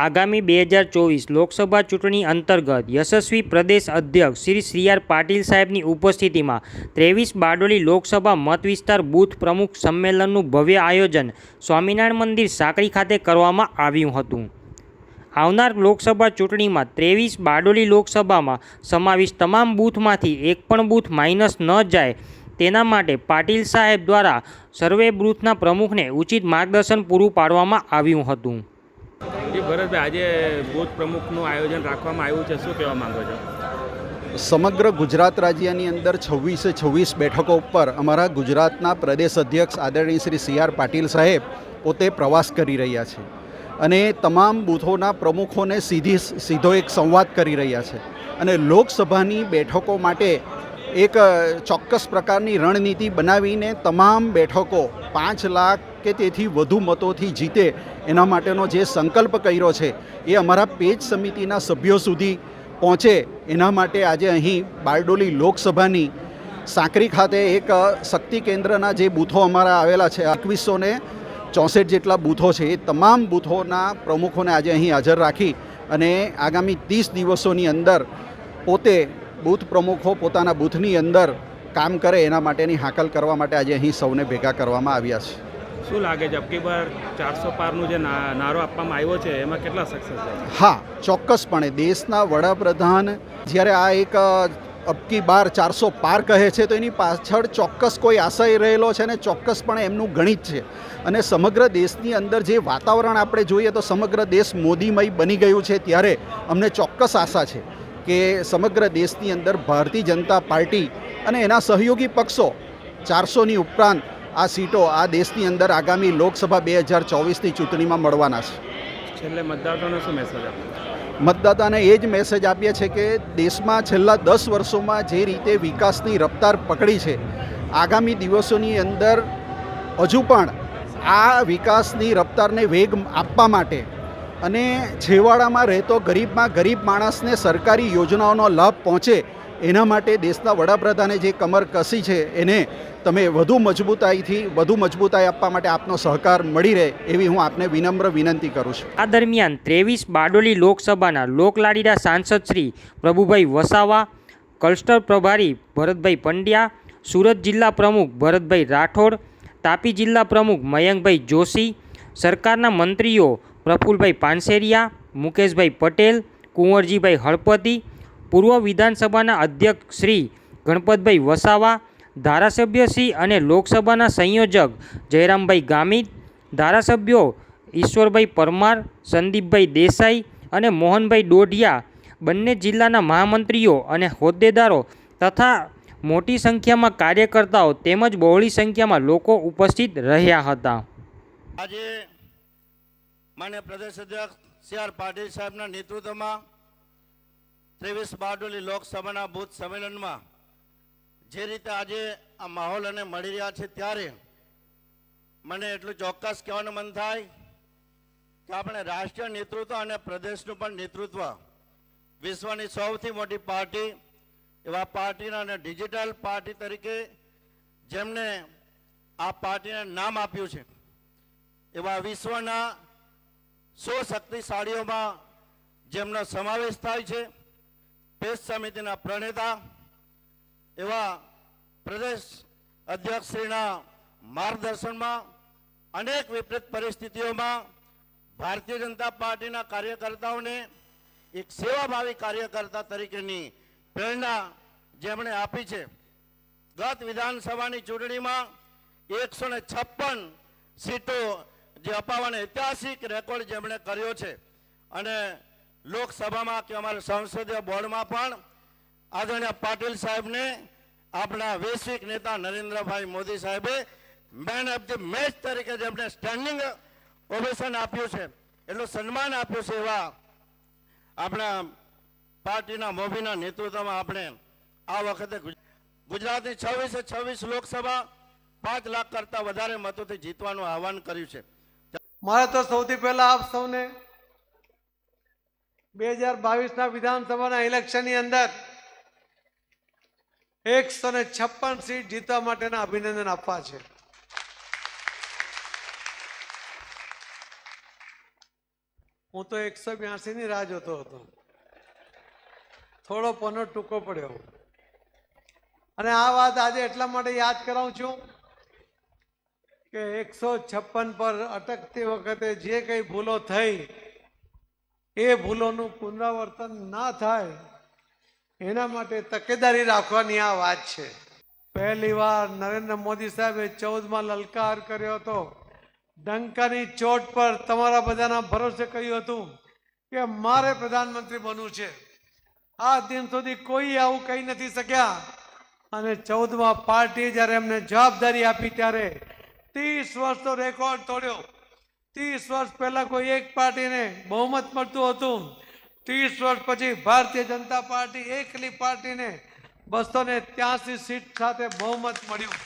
આગામી બે હજાર ચોવીસ લોકસભા ચૂંટણી અંતર્ગત યશસ્વી પ્રદેશ અધ્યક્ષ શ્રી સી આર પાટીલ સાહેબની ઉપસ્થિતિમાં ત્રેવીસ બારડોલી લોકસભા મત વિસ્તાર બૂથ પ્રમુખ સંમેલનનું ભવ્ય આયોજન સ્વામિનારાયણ મંદિર સાંકળી ખાતે કરવામાં આવ્યું હતું. આવનાર લોકસભા ચૂંટણીમાં ત્રેવીસ બારડોલી લોકસભામાં સમાવિષ્ટ તમામ બૂથમાંથી એક પણ બૂથ માઇનસ ન જાય તેના માટે પાટીલ સાહેબ દ્વારા સર્વે બૂથના પ્રમુખને ઉચિત માર્ગદર્શન પૂરું પાડવામાં આવ્યું હતું. જી, ભરતભાઈ, આજે બુથ પ્રમુખનું આયોજન રાખવામાં આવ્યું છે. શું કહેવા માંગો છો? સમગ્ર ગુજરાત રાજ્યની અંદર છવ્વીસે છવ્વીસ બેઠકો ઉપર અમારા ગુજરાતના પ્રદેશ અધ્યક્ષ આદરણીય શ્રી સી આર પાટીલ સાહેબ પોતે પ્રવાસ કરી રહ્યા છે અને તમામ બૂથોના પ્રમુખોને સીધી સીધો એક સંવાદ કરી રહ્યા છે અને લોકસભાની બેઠકો માટે એક ચોક્કસ પ્રકારની રણનીતિ બનાવીને તમામ બેઠકો પાંચ લાખ કે તેથી વધુ મતોથી જીતે એના માટેનો જે સંકલ્પ કર્યો છે, એ અમારા પેજ સમિતિના સભ્યો સુધી પહોંચે એના માટે આજે અહીં બારડોલી લોકસભાની સાંકરી ખાતે એક શક્તિ કેન્દ્રના જે બૂથો અમારા આવેલા છે, એકવીસો ને ચોસઠ જેટલા બૂથો છે, એ તમામ બૂથોના પ્રમુખોને આજે અહીં હાજર રાખી અને આગામી ત્રીસ દિવસોની અંદર પોતે બૂથ પ્રમુખો પોતાના બૂથની અંદર કામ કરે એના માટેની હાકલ કરવા માટે આજે અહીં સૌને ભેગા કરવામાં આવ્યા છે. શું લાગે છે? અબકી બાર ચારસો પારનું જે નારો આપવામાં આવ્યો છે, એમાં કેટલા સક્સેસ હા, ચોક્કસપણે દેશના વડાપ્રધાન જ્યારે આ એક અબકી બાર ચારસો પાર કહે છે, તો એની પાછળ ચોક્કસ કોઈ આશય રહેલો છે ને ચોક્કસપણે એમનું ગણિત છે. અને સમગ્ર દેશની અંદર જે વાતાવરણ આપણે જોઈએ તો સમગ્ર દેશ મોદીમય બની ગયું છે ત્યારે અમને ચોક્કસ આશા છે કે સમગ્ર દેશની અંદર ભારતીય જનતા પાર્ટી અને એના સહયોગી પક્ષો ચારસોની ઉપરાંત આ સીટો આ દેશની અંદર આગામી લોકસભા બે હજાર ચોવીસની ચૂંટણીમાં મળવાના છે. છેલ્લે મતદારોને શું મેસેજ મતદાતાને એ જ મેસેજ આપીએ છીએ કે દેશમાં છેલ્લા દસ વર્ષોમાં જે રીતે વિકાસની રફતાર પકડી છે આગામી દિવસોની અંદર હજુ પણ આ વિકાસની રફતારને વેગ આપવા માટે અને છેવાડામાં રહેતો ગરીબમાં ગરીબ માણસને સરકારી યોજનાઓનો લાભ પહોંચે એના માટે દેશના વડાપ્રધાને જે કમર કસી છે, એને તમે વધુ મજબૂતાઈથી વધુ મજબૂતાઈ આપવા માટે આપનો સહકાર મળી રહે એવી હું આપને વિનમ્ર વિનંતી કરું છું. આ દરમિયાન ત્રેવીસ બારડોલી લોકસભાના લોકલાડીના સાંસદ શ્રી પ્રભુભાઈ વસાવા, કલસ્ટર પ્રભારી ભરતભાઈ પંડ્યા, સુરત જિલ્લા પ્રમુખ ભરતભાઈ રાઠોડ, તાપી જિલ્લા પ્રમુખ મયંકભાઈ જોશી, સરકારના મંત્રીઓ પ્રફુલભાઈ પાનસેરિયા, મુકેશભાઈ પટેલ, કુંવરજીભાઈ હળપતિ પૂર્વ વિધાનસભાના અધ્યક્ષ શ્રી ગણપતભાઈ વસાવા, ધારાસભ્ય શ્રી અને લોકસભાના સંયોજક જયરામભાઈ ગામિત, ધારાસભ્યો ઈશ્વરભાઈ પરમાર, સંદીપભાઈ દેસાઈ અને મોહનભાઈ ડોઢિયા, બંને જિલ્લાના મહામંત્રીઓ અને હોદ્દેદારો તથા મોટી સંખ્યામાં કાર્યકર્તાઓ તેમજ બહોળી સંખ્યામાં લોકો ઉપસ્થિત રહ્યા હતા. આજે માન્ય પ્રદેશ અધ્યક્ષ સી આર પાટીલ સાહેબના નેતૃત્વમાં ત્રેવીસ બારડોલી લોકસભાના બૂથ સંમેલનમાં જે રીતે આજે આ માહોલ અને મળી રહ્યા છે ત્યારે મને એટલું ચોક્કસ કહેવાનું મન થાય કે આપણે રાષ્ટ્રીય નેતૃત્વ અને પ્રદેશનું પણ નેતૃત્વ વિશ્વની સૌથી મોટી પાર્ટી એવા પાર્ટીના અને ડિજિટલ પાર્ટી તરીકે જેમને આ પાર્ટીને નામ આપ્યું છે, એવા વિશ્વના સો શક્તિશાળીઓમાં જેમનો સમાવેશ થાય છે. પેશ સમિતિના પ્રણેતા એવા પ્રદેશ અધ્યક્ષશ્રીના માર્ગદર્શનમાં અનેક વિપરીત પરિસ્થિતિઓમાં ભારતીય જનતા પાર્ટીના કાર્યકર્તાઓને એક સેવાભાવી કાર્યકર્તા તરીકેની પ્રેરણા જેમણે આપી છે. ગત વિધાનસભાની ચૂંટણીમાં એકસો છપ્પન સીટો જે અપાવવાનો ઐતિહાસિક રેકોર્ડ જેમણે કર્યો છે અને લોકસભામાં કે અમારા સંસદીય બોર્ડમાં પણ આદરણીય પાટીલ સાહેબને, આપણા વૈશ્વિક નેતા નરેન્દ્રભાઈ મોદી સાહેબે મેન ઓફ ધી મેચ તરીકે જેમને સ્ટેન્ડિંગ ઓવેશન આપ્યું છે, એટલું સન્માન આપ્યું છે એવા આપણા પાર્ટીના મોભીના નેતૃત્વમાં આપણે આ વખતે ગુજ- ગુજરાતની છવ્વીસે છવ્વીસ લોકસભા પાંચ લાખ કરતા વધારે મતોથી જીતવાનું આહવાન કર્યું છે. મારે તો સૌથી પહેલા આપ સૌને બે હજાર બાવીસના વિધાનસભાના ઇલેક્શનની અંદર એકસો ને છપ્પન સીટ જીતવા માટેના અભિનંદન આપવા છે. હું તો એકસો બ્યાસી ની રાહ જોતો હતો. થોડો પનો ટૂંકો પડ્યો. અને આ વાત આજે એટલા માટે યાદ કરાવું છું કે એકસો છપ્પન પર અટકતી વખતે જે કઈ ભૂલો થઈ એ ભૂલોનું પુનરાવર્તન ના થાય, એના માટે તકેદારી રાખવાની આ વાત છે. પહેલી વાર નરેન્દ્ર મોદી સાહેબે ચૌદમાં લલકાર કર્યો હતો. ડંકાની ચોટ પર તમારા બધાના ભરોસે કહ્યું હતું કે મારે પ્રધાનમંત્રી બનવું છે. આ દિન સુધી કોઈ આવું કહી નથી શક્યા. અને ચૌદમાં પાર્ટીએ જ્યારે એમને જવાબદારી આપી ત્યારે ત્રીસ વર્ષનો રેકોર્ડ તોડ્યો. ત્રીસ વર્ષ પહેલા કોઈ એક પાર્ટીને બહુમત મળતું હતું. ત્રીસ વર્ષ પછી ભારતીય જનતા પાર્ટી એકલી પાર્ટીને બસો ને ત્યાસી સીટ સાથે બહુમત મળ્યું.